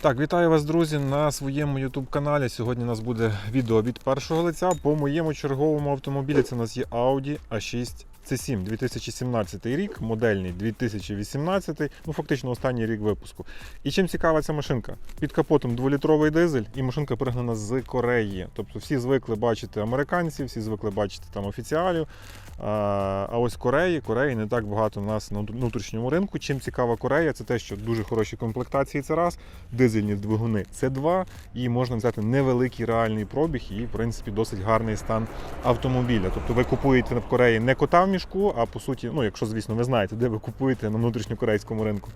Так, вітаю вас, друзі, на своєму YouTube каналі. Сьогодні у нас буде відео від першого лиця по моєму черговому автомобілі. Це у нас є Audi A6 C7 2017 рік, модельний 2018, ну фактично останній рік випуску. І чим цікава ця машинка? Під капотом 2-літровий дизель, і машинка пригнана з Кореї. Тобто всі звикли бачити американців, всі звикли бачити там офіціалів. А ось Кореї, Кореї не так багато у нас на внутрішньому ринку. Чим цікава Корея, це те, що дуже хороші комплектації. Це раз, дизельні двигуни це два, і можна взяти невеликий реальний пробіг і, в принципі, досить гарний стан автомобіля. Тобто ви купуєте в Кореї не кота мішку, а по суті, ну якщо звісно ви знаєте, де ви купуєте на внутрішньокорейському ринку.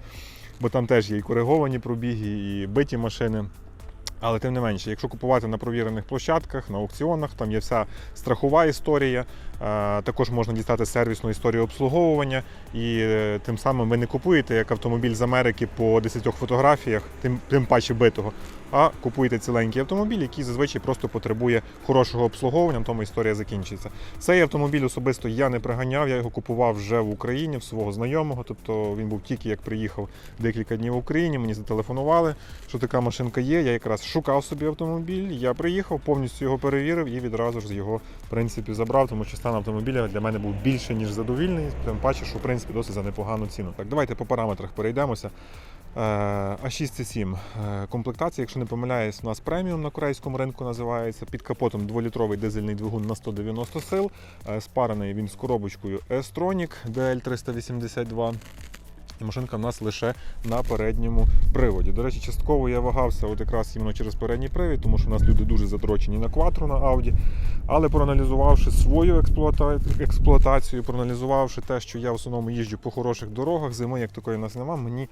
Бо там теж є і кориговані пробіги, і биті машини. Але тим не менше, якщо купувати на провірених площадках, на аукціонах, там є вся страхова історія. Е, Також можна дістати сервісну історію обслуговування, і е, тим самим ви не купуєте як автомобіль з Америки по 10 фотографіях, тим, тим паче битого, а купуєте ціленький автомобіль, який зазвичай просто потребує хорошого обслуговування, тому історія закінчиться. Цей автомобіль особисто я не приганяв, я його купував вже в Україні в свого знайомого. Тобто він був тільки як приїхав декілька днів в Україні. Мені зателефонували, що така машинка є. Я якраз шукав собі автомобіль. Я приїхав, повністю його перевірив і відразу ж його в принципі забрав, тому що стан автомобіля для мене був більше ніж задовільний. Тим паче, що в принципі досить за непогану ціну. Так, давайте по параметрах перейдемося. Е, А6C7 Е, комплектація, якщо не помиляюсь, у нас преміум на корейському ринку називається. Під капотом 2-літровий дизельний двигун на 190 сил. Е, Спарений він з коробочкою S-Tronic DL382. І машинка в нас лише на передньому приводі. До речі, частково я вагався от якраз іменно через передній привід, тому що у нас люди дуже затрочені на кватру на Audi. Але проаналізувавши свою експлуата... експлуатацію, проаналізувавши те, що я в основному їжджу по хороших дорогах, зими як такої у нас немає, мені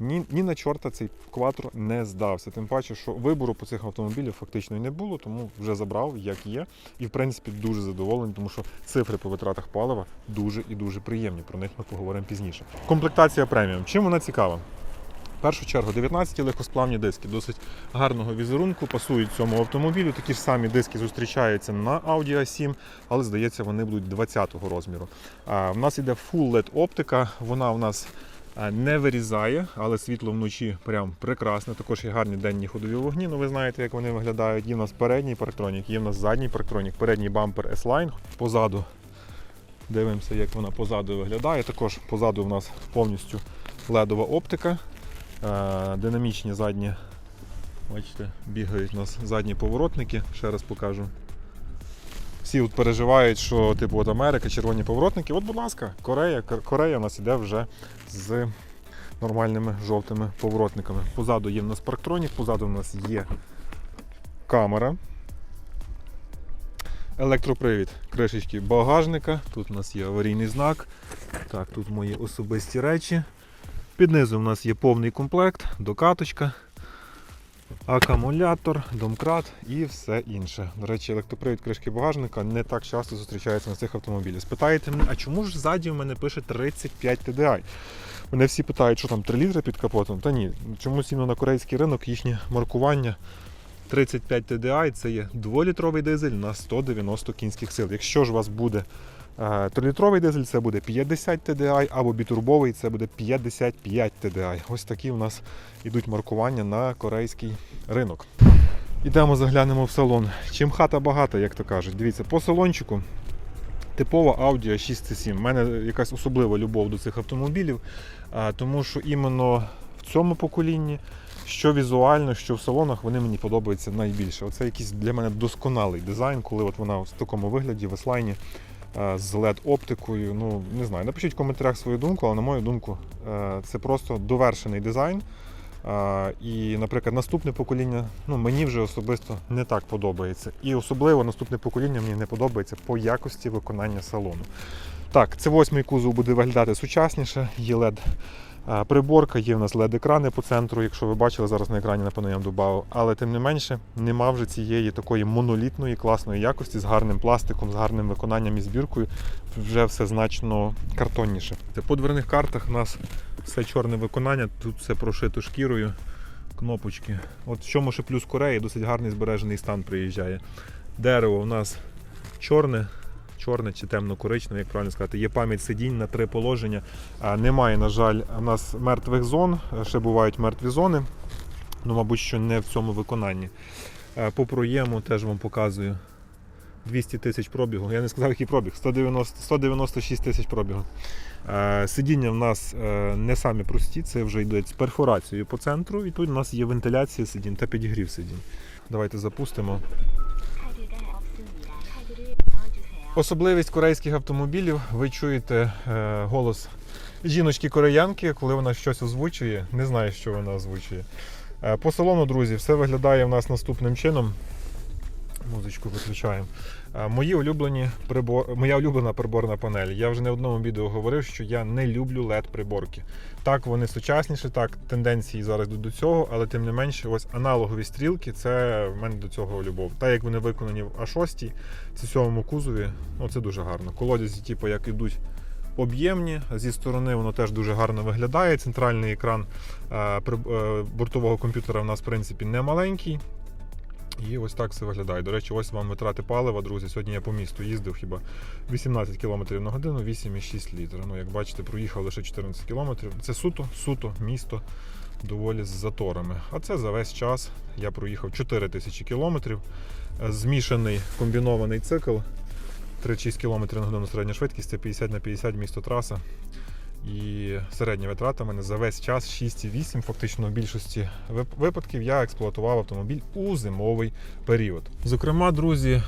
ні, ні на чорта цей кватро не здався. Тим паче, що вибору по цих автомобілях фактично не було, тому вже забрав, як є. І в принципі дуже задоволений, тому що цифри по витратах палива дуже і дуже приємні. Про них ми поговоримо пізніше. Комплектація преміум. Чим вона цікава? В першу чергу 19 легкосплавні диски досить гарного візерунку, пасують цьому автомобілю. Такі ж самі диски зустрічаються на Audi A7, але здається, вони будуть 20-го розміру. А, в нас іде Full LED оптика, вона у нас не вирізає, але світло вночі прям прекрасне. Також є гарні денні ходові вогні. Ну ви знаєте, як вони виглядають. Є в нас передній парктронік, є в нас задній парктронік, передній бампер S-Line позаду. Дивимося, як вона позаду виглядає. Також позаду в нас повністю ледова оптика. Е, Динамічні задні, бачите, бігають у нас задні поворотники, ще раз покажу. Всі от переживають, що типу от Америка, червоні поворотники. От, будь ласка, Корея, Кор- Корея у нас іде вже з нормальними жовтими поворотниками. Позаду є в нас парктронік, позаду в нас є камера. Електропривід кришечки багажника. Тут у нас є аварійний знак. Так, тут мої особисті речі. Під низом у нас є повний комплект, докаточка, акумулятор, домкрат і все інше. До речі, електропривід кришки багажника не так часто зустрічається на цих автомобілях. Спитаєте мене, а чому ж ззаді в мене пише 35 TDI? Мене всі питають, що там 3 літри під капотом. Та ні, чомусь на корейський ринок їхнє маркування 35 TDI це є 2-літровий дизель на 190 кінських сил. Якщо ж у вас буде 3-літровий дизель, це буде 50 TDI, або бітурбовий це буде 55 TDI. Ось такі у нас йдуть маркування на корейський ринок. Ідемо заглянемо в салон. Чим хата багата, як то кажуть. Дивіться, по салончику типова Audi 6 c 7 У мене якась особлива любов до цих автомобілів, тому що іменно в цьому поколінні, що візуально, що в салонах, вони мені подобаються найбільше. Оце якийсь для мене досконалий дизайн, коли от вона в такому вигляді в еслайні е, з LED-оптикою. Ну, не знаю, напишіть в коментарях свою думку, але на мою думку, е, це просто довершений дизайн. І, наприклад, наступне покоління ну, мені вже особисто не так подобається. І особливо наступне покоління мені не подобається по якості виконання салону. Так, це восьмий кузов буде виглядати сучасніше, є LED приборка, є в нас LED-екрани по центру, якщо ви бачили зараз на екрані, напевно, я вам додав. Але тим не менше, нема вже цієї такої монолітної, класної якості з гарним пластиком, з гарним виконанням і збіркою. Вже все значно картонніше. По дверних картах у нас все чорне виконання, тут все прошито шкірою, кнопочки. От в чому ще плюс Кореї, досить гарний збережений стан приїжджає. Дерево у нас чорне, чорне чи темно-коричневе, як правильно сказати. Є пам'ять сидінь на три положення. Немає, на жаль, у нас мертвих зон, ще бувають мертві зони. Ну, мабуть, що не в цьому виконанні. Е, По проєму теж вам показую. 200 тисяч пробігу. Я не сказав, який пробіг. 190, 196 тисяч пробігу. Е, Сидіння в нас е, не самі прості, це вже йдуть з перфорацією по центру, і тут у нас є вентиляція сидінь та підігрів сидінь. Давайте запустимо. Особливість корейських автомобілів ви чуєте е, голос жіночки-кореянки, коли вона щось озвучує. Не знаю, що вона озвучує. Е, по салону, друзі, все виглядає в нас наступним чином. Музичку виключаємо. Е, мої улюблені прибор... Моя улюблена приборна панель. Я вже не в одному відео говорив, що я не люблю led приборки. Так, вони сучасніші, так, тенденції зараз йдуть до цього, але тим не менше, ось аналогові стрілки це в мене до цього любов. Так як вони виконані в А6, це сьомому кузові, ну це дуже гарно. Колодязі, типу, як ідуть об'ємні, зі сторони воно теж дуже гарно виглядає. Центральний екран е, е, бортового комп'ютера у нас, в принципі, не маленький. І ось так все виглядає. До речі, ось вам витрати палива, друзі. Сьогодні я по місту їздив хіба 18 км на годину, 8,6 літра. Ну, як бачите, проїхав лише 14 км. Це суто, суто місто доволі з заторами. А це за весь час я проїхав 4 тисячі кілометрів. Е, Змішаний комбінований цикл. 36 км на годину середня швидкість, це 50 на 50 місто траса. І середня витрата в мене за весь час 6,8. Фактично в більшості випадків я експлуатував автомобіль у зимовий період. Зокрема, друзі, е,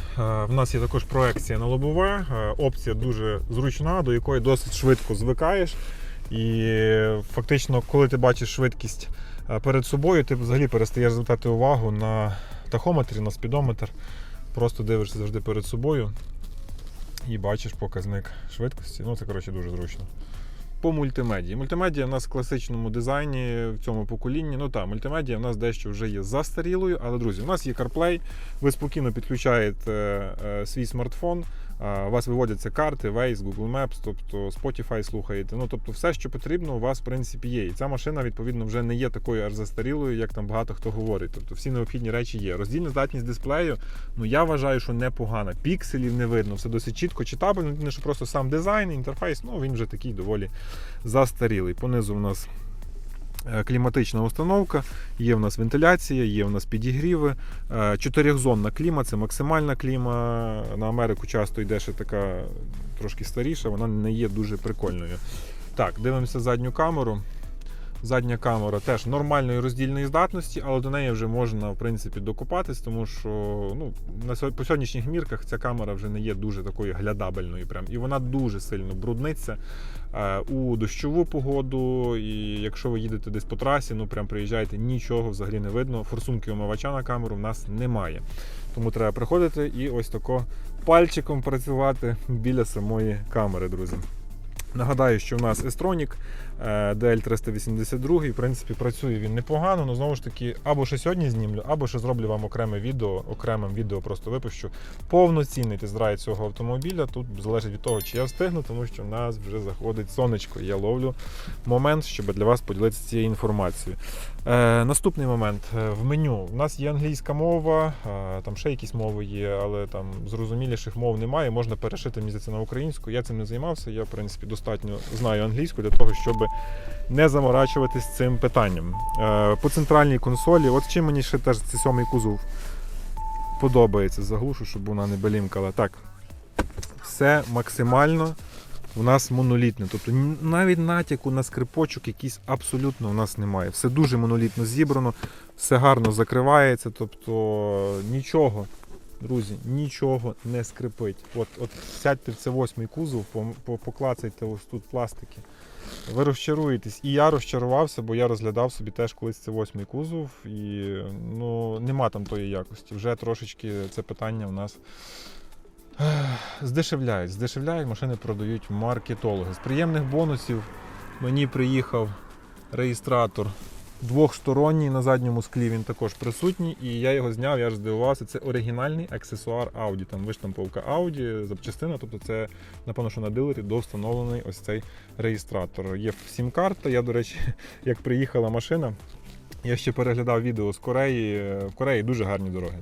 в нас є також проекція на лобове. Е, Опція дуже зручна, до якої досить швидко звикаєш. І фактично, коли ти бачиш швидкість е, перед собою, ти взагалі перестаєш звертати увагу на тахометр, на спідометр. Просто дивишся завжди перед собою і бачиш показник швидкості. Ну, це коротше дуже зручно. По мультимедії. Мультимедія в нас в класичному дизайні в цьому поколінні. Ну так, мультимедія в нас дещо вже є застарілою, але друзі, у нас є CarPlay, ви спокійно підключаєте е, свій смартфон, у вас виводяться карти, Waze, Google Maps, тобто Spotify слухаєте. Ну тобто, все, що потрібно, у вас в принципі є. І ця машина відповідно вже не є такою аж застарілою, як там багато хто говорить. Тобто всі необхідні речі є. Роздільна здатність дисплею, ну я вважаю, що непогана. Пікселів не видно, все досить чітко читабельно. Не що просто сам дизайн, інтерфейс, ну він вже такий доволі застарілий. Понизу у нас кліматична установка, є в нас вентиляція, є в нас підігріви. Е, Чотирьохзонна кліма, це максимальна кліма. На Америку часто йде ще така трошки старіша, вона не є дуже прикольною. Так, дивимося задню камеру. Задня камера теж нормальної роздільної здатності, але до неї вже можна в принципі докопатись, тому що ну, на по сьогоднішніх мірках ця камера вже не є дуже такою глядабельною. Прям. І вона дуже сильно брудниться е, у дощову погоду. І якщо ви їдете десь по трасі, ну прям приїжджаєте, нічого взагалі не видно. Форсунки омивача на камеру в нас немає. Тому треба приходити і ось тако пальчиком працювати біля самої камери, друзі. Нагадаю, що в нас Estronік е, DL382, в принципі, працює він непогано, але знову ж таки, або ще сьогодні знімлю, або ще зроблю вам окреме відео, окремим відео просто випущу. Повноцінний тест-драйв цього автомобіля. Тут залежить від того, чи я встигну, тому що в нас вже заходить сонечко. Я ловлю момент, щоб для вас поділитися цією інформацією. Е, наступний момент Е, в меню. У нас є англійська мова, е, там ще якісь мови є, але там зрозуміліших мов немає. Можна перешити здається, на українську. Я цим не займався. Я, в принципі, достатньо знаю англійську для того, щоб не заморачуватись цим питанням. Е, по центральній консолі, от чим мені ще теж цей сьомий кузов подобається. Заглушу, щоб вона не белімкала. Так, все максимально у нас монолітне. Тобто навіть натяку на скрипочок якийсь абсолютно у нас немає. Все дуже монолітно зібрано, все гарно закривається, тобто нічого, друзі, нічого не скрипить. От, от сядьте в це восьмий кузов, по- по- поклацайте ось тут пластики. Ви розчаруєтесь. І я розчарувався, бо я розглядав собі теж колись це восьмий кузов, і ну, нема там тої якості. Вже трошечки це питання в нас здешевляють. Здешевляють, машини продають маркетологи. З приємних бонусів мені приїхав реєстратор двохсторонній на задньому склі. Він також присутній, і я його зняв, я ж здивувався. Це оригінальний аксесуар Audi. Там виштамповка Audi, запчастина. Тобто це, напевно, що на дилері довстановлений ось цей реєстратор. Є сім-карта. Я, до речі, як приїхала машина, я ще переглядав відео з Кореї. В Кореї дуже гарні дороги.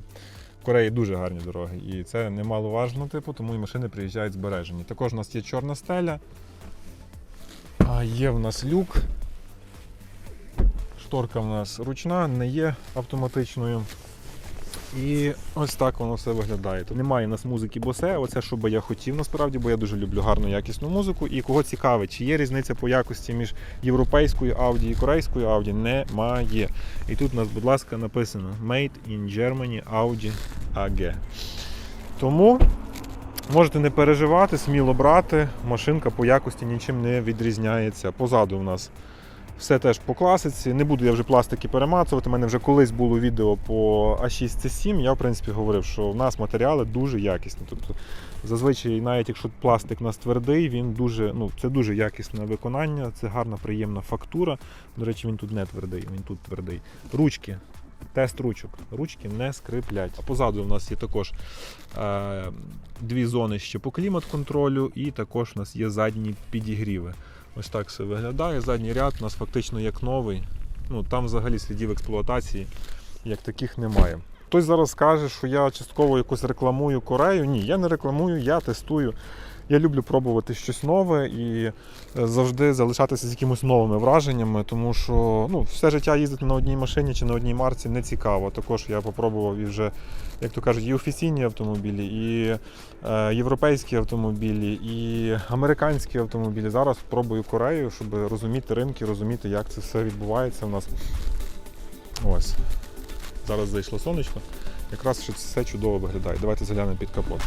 Кореї дуже гарні дороги. І це немаловажно, типу, тому і машини приїжджають збережені. Також у нас є чорна стеля. А є в нас люк. Шторка в нас ручна, не є автоматичною. І ось так воно все виглядає. Тут немає у нас музики босе, оце що би я хотів насправді, бо я дуже люблю гарну якісну музику. І кого цікавить, чи є різниця по якості між європейською Audi і корейською Audi, немає. І тут у нас, будь ласка, написано Made in Germany Audi AG. Тому можете не переживати, сміло брати. Машинка по якості нічим не відрізняється. Позаду у нас все теж по класиці. Не буду я вже пластики перемацувати. У мене вже колись було відео по А6C7. Я, в принципі, говорив, що в нас матеріали дуже якісні. Тобто, зазвичай, навіть якщо пластик у нас твердий, він дуже, ну, це дуже якісне виконання, це гарна, приємна фактура. До речі, він тут не твердий, він тут твердий. Ручки. Тест ручок. Ручки не скриплять. А позаду у нас є також е, дві зони ще по клімат-контролю, і також у нас є задні підігріви. Ось так все виглядає. Задній ряд у нас фактично як новий. Ну, там взагалі слідів експлуатації як таких немає. Хтось зараз скаже, що я частково якось рекламую Корею. Ні, я не рекламую, я тестую. Я люблю пробувати щось нове і е, завжди залишатися з якимось новими враженнями, тому що ну, все життя їздити на одній машині чи на одній марці не цікаво. Також я попробував і вже, як то кажуть, і офіційні автомобілі, і е, європейські автомобілі, і американські автомобілі. Зараз пробую Корею, щоб розуміти ринки, розуміти, як це все відбувається у нас. Ось. Зараз зайшло сонечко. Якраз ще все чудово виглядає. Давайте заглянемо під капот.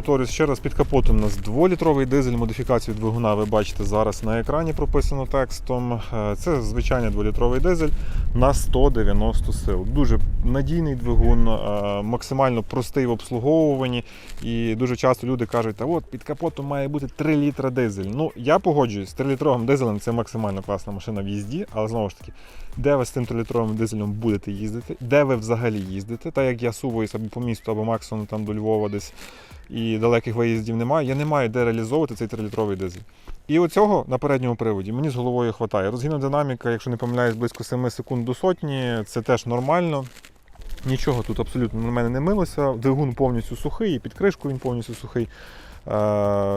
Повторюсь ще раз, під капотом у нас 2-літровий дизель, модифікацію двигуна ви бачите зараз на екрані прописано текстом. Е, Це звичайний 2-літровий дизель на 190 сил. Дуже надійний двигун, е, максимально простий в обслуговуванні. І дуже часто люди кажуть, та от під капотом має бути 3 літра дизель. Ну, я погоджуюсь, з 3-літровим дизелем це максимально класна машина в їзді, але знову ж таки, де ви з цим 3-літровим дизелем будете їздити, де ви взагалі їздите, так як я суваюсь або по місту, або максимум там до Львова десь і далеких виїздів немає, я не маю де реалізовувати цей 3-літровий дизель. І оцього на передньому приводі мені з головою вистачає. Розгінна динаміка, якщо не помиляюсь, близько 7 секунд до сотні, це теж нормально. Нічого тут абсолютно на мене не милося. Двигун повністю сухий, і під кришкою він повністю сухий. Е,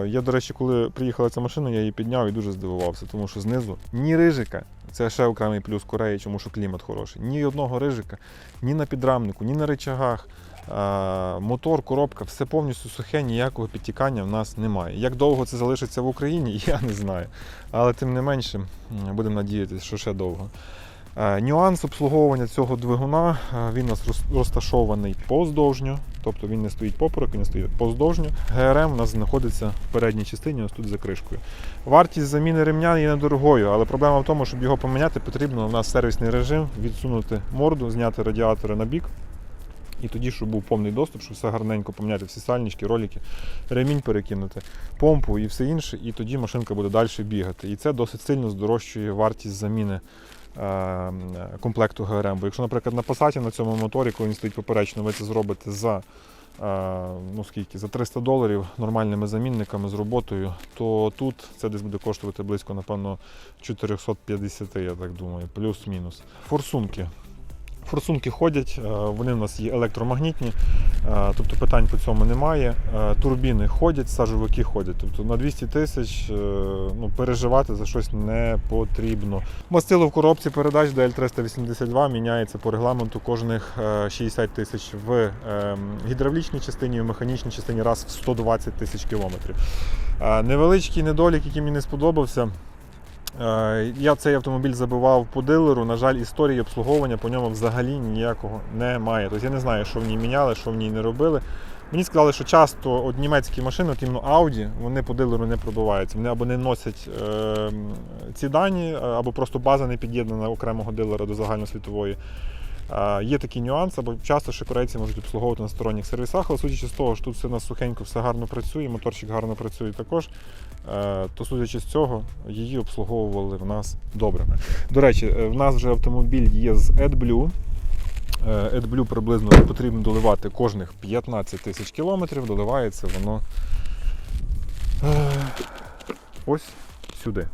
Я, до речі, коли приїхала ця машина, я її підняв і дуже здивувався, тому що знизу ні рижика, це ще окремий плюс Кореї, тому що клімат хороший. Ні одного рижика, ні на підрамнику, ні на речагах. Мотор, коробка, все повністю сухе, ніякого підтікання в нас немає. Як довго це залишиться в Україні, я не знаю. Але тим не менше, будемо надіятися, що ще довго. Е, Нюанс обслуговування цього двигуна, е, він у нас розташований поздовжньо, тобто він не стоїть поперек, він не стоїть поздовжньо. ГРМ у нас знаходиться в передній частині, ось тут за кришкою. Вартість заміни ремня є недорогою, але проблема в тому, щоб його поміняти, потрібно у нас сервісний режим, відсунути морду, зняти радіатори на бік. І тоді, щоб був повний доступ, щоб все гарненько поміняти всі сальнички, ролики, ремінь перекинути, помпу і все інше, і тоді машинка буде далі бігати. І це досить сильно здорожчує вартість заміни е, комплекту ГРМ. Бо якщо, наприклад, на Passat на цьому моторі, коли він стоїть поперечно, ви це зробите за, е, ну, скільки, за 300 доларів нормальними замінниками з роботою, то тут це десь буде коштувати близько, напевно, 450, я так думаю, плюс-мінус. Форсунки. Форсунки ходять, е, вони в нас є електромагнітні, е, тобто питань по цьому немає. Е, Турбіни ходять, сажовики ходять. Тобто на 200 тисяч ну, переживати за щось не потрібно. Мастило в коробці передач DL382 міняється по регламенту кожних е, 60 тисяч в гідравлічній частині в механічній частині раз в 120 тисяч кілометрів. Невеличкий недолік, який мені не сподобався. Е, Я цей автомобіль забивав по дилеру. На жаль, історії обслуговування по ньому взагалі ніякого немає. Тобто я не знаю, що в ній міняли, що в ній не робили. Мені сказали, що часто от німецькі машини, от іменно Audi, вони по дилеру не пробиваються. Вони або не носять е, ці дані, або просто база не під'єднана окремого дилера до загальносвітової. Є такий нюанс, або часто ще можуть обслуговувати на сторонніх сервісах, але судячи з того, що тут все у сухенько, все гарно працює, моторчик гарно працює також, е, то судячи з цього, її обслуговували в нас добре. До речі, е, в нас вже автомобіль є з AdBlue. Е, AdBlue приблизно потрібно доливати кожних 15 тисяч кілометрів, доливається воно ось сюди.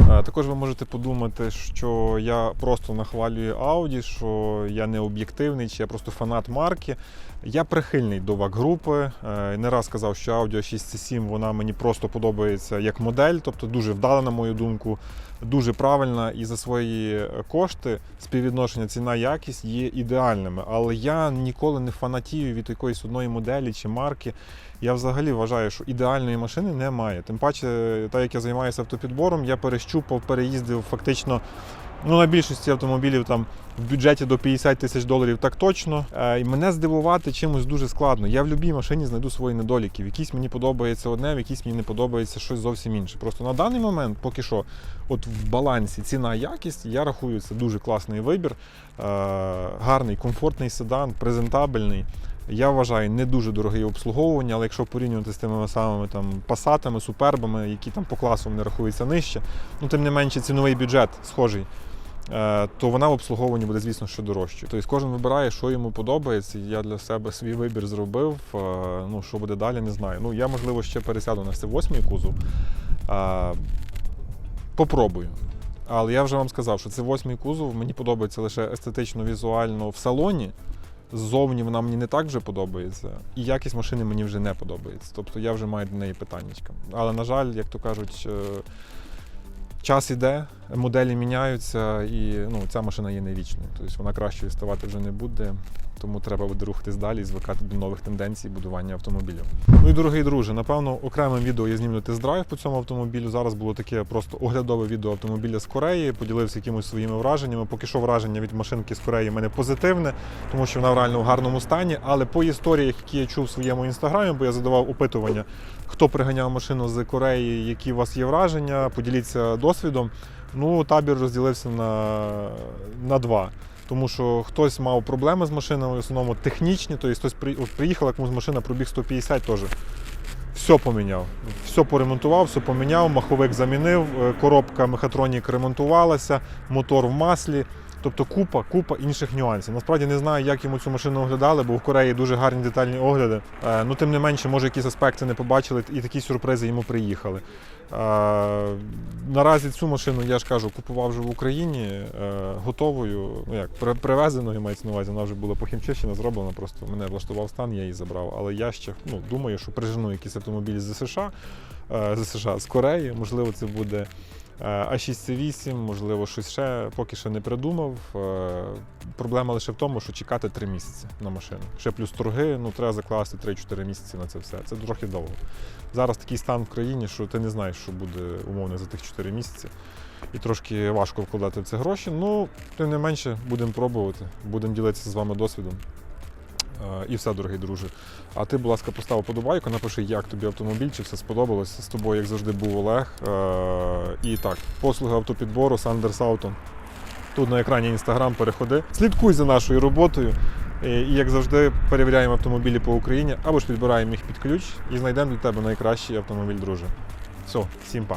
Е, Також ви можете подумати, що я просто нахвалюю Audi, що я не об'єктивний, чи я просто фанат марки. Я прихильний до ВАК-групи. Е, Не раз казав, що Audi 6 c 7 вона мені просто подобається як модель, тобто дуже вдала, на мою думку, дуже правильна і за свої кошти співвідношення ціна-якість є ідеальними. Але я ніколи не фанатію від якоїсь одної моделі чи марки. Я взагалі вважаю, що ідеальної машини немає. Тим паче, так як я займаюся автопідбором, я перещупав, переїздив фактично. Ну, на більшості автомобілів там в бюджеті до 50 тисяч доларів так точно. Е, І мене здивувати чимось дуже складно. Я в будь-якій машині знайду свої недоліки. В якійсь мені подобається одне, в якійсь мені не подобається щось зовсім інше. Просто на даний момент, поки що, от в балансі ціна якість, я рахую, це дуже класний вибір. Е, Гарний, комфортний седан, презентабельний. Я вважаю, не дуже дороге обслуговування, але якщо порівнювати з тими самими там пасатами, супербами, які там по класу вони рахуються нижче, ну тим не менше ціновий бюджет схожий. е, То вона в обслуговуванні буде, звісно, що дорожче. Тобто кожен вибирає, що йому подобається. Я для себе свій вибір зробив. Е, Ну, що буде далі, не знаю. Ну, я, можливо, ще пересяду на це восьмий кузов. Е, Попробую. Але я вже вам сказав, що це восьмий кузов. Мені подобається лише естетично, візуально в салоні. Ззовні вона мені не так вже подобається, і якість машини мені вже не подобається. Тобто я вже маю до неї питаннячка. Але, на жаль, як то кажуть, е, час іде, моделі міняються, і ну, ця машина є не вічною. Тобто вона кращою ставати вже не буде. Тому треба буде рухатись далі і звикати до нових тенденцій будування автомобілів. Ну і дорогий друже, напевно, окремим відео я знімлю тест-драйв по цьому автомобілю. Зараз було таке просто оглядове відео автомобіля з Кореї, поділився якимось своїми враженнями. Поки що враження від машинки з Кореї в мене позитивне, тому що вона реально в гарному стані. Але по історіях, які я чув в своєму інстаграмі, бо я задавав опитування, хто приганяв машину з Кореї, які у вас є враження, поділіться досвідом. Ну, табір розділився на, на два. Тому що хтось мав проблеми з машинами, в основному технічні, тобто хтось приїхав, комусь машина, пробіг 150 теж. Все поміняв. Все поремонтував, все поміняв, маховик замінив, е, коробка мехатронік ремонтувалася, мотор в маслі. Тобто купа, купа інших нюансів. Насправді не знаю, як йому цю машину оглядали, бо в Кореї дуже гарні детальні огляди. Е, Ну, тим не менше, може, якісь аспекти не побачили, і такі сюрпризи йому приїхали. Е, Наразі цю машину, я ж кажу, купував вже в Україні е, готовою, ну як привезеною мається на увазі, вона вже була похімчищена, зроблена. Просто мене влаштував стан, я її забрав. Але я ще ну, думаю, що прижену якийсь автомобіль з США, з США, з Кореї. Можливо, це буде е, А6C8, можливо, щось ще поки що не придумав. Е, Проблема лише в тому, що чекати 3 місяці на машину. Ще плюс торги, ну треба закласти 3-4 місяці на це все. Це трохи довго. Зараз такий стан в країні, що ти не знаєш, що буде умовно за тих 4 місяці. І трошки важко вкладати в це гроші. Ну, тим не менше, будемо пробувати, будемо ділитися з вами досвідом. Е, І все, дорогий друже. А ти, будь ласка, постав подобайку, напиши, як тобі автомобіль, чи все сподобалося. З тобою, як завжди, був Олег. Е, І так, послуги автопідбору Сандерс Auto. Тут на екрані інстаграм переходи. Слідкуй за нашою роботою. Е, І як завжди, перевіряємо автомобілі по Україні або ж підбираємо їх під ключ і знайдемо для тебе найкращий автомобіль, друже. Все, всім па.